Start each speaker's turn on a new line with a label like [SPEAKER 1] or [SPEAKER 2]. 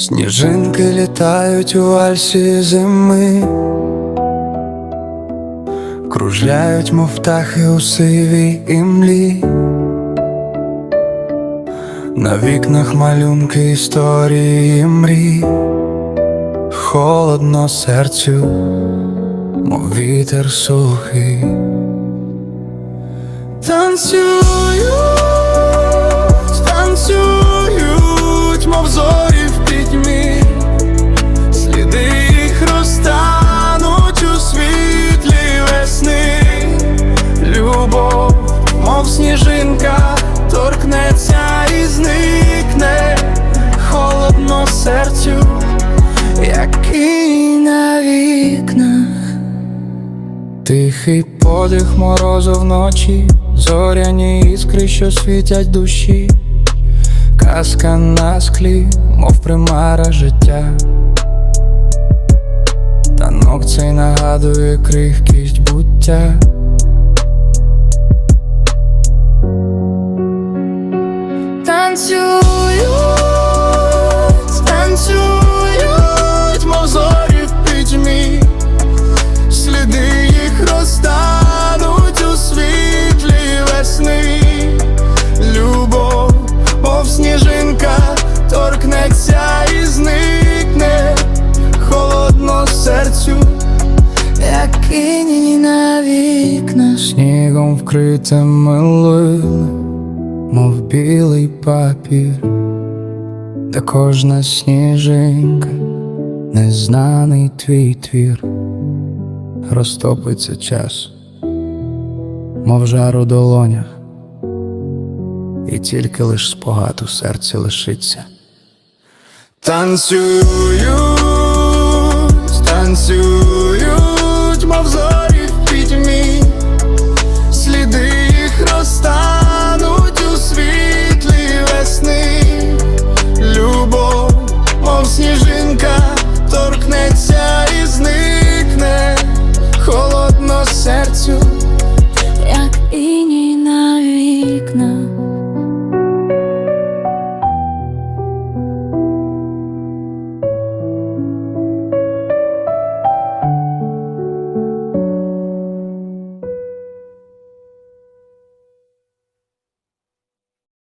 [SPEAKER 1] Сніжинки літають у вальсі зими, кружляють, мов птахи у сивій імлі. На вікнах малюнки історії мрій, холодно серцю, мов вітер сухий. Танцюють, Тихий подих морозу вночі, зоряні іскри, що світять душі, казка на склі, мов примара життя. Танок цей нагадує крихкість буття. Танцюють, вікнах, снігом вкрите милим, мов білий папір, де кожна сніжинка, незнаний твій твір розтопиться час, мов жар у долонях, і тільки лиш спогад у серці лишиться. Танцюють, танцюють.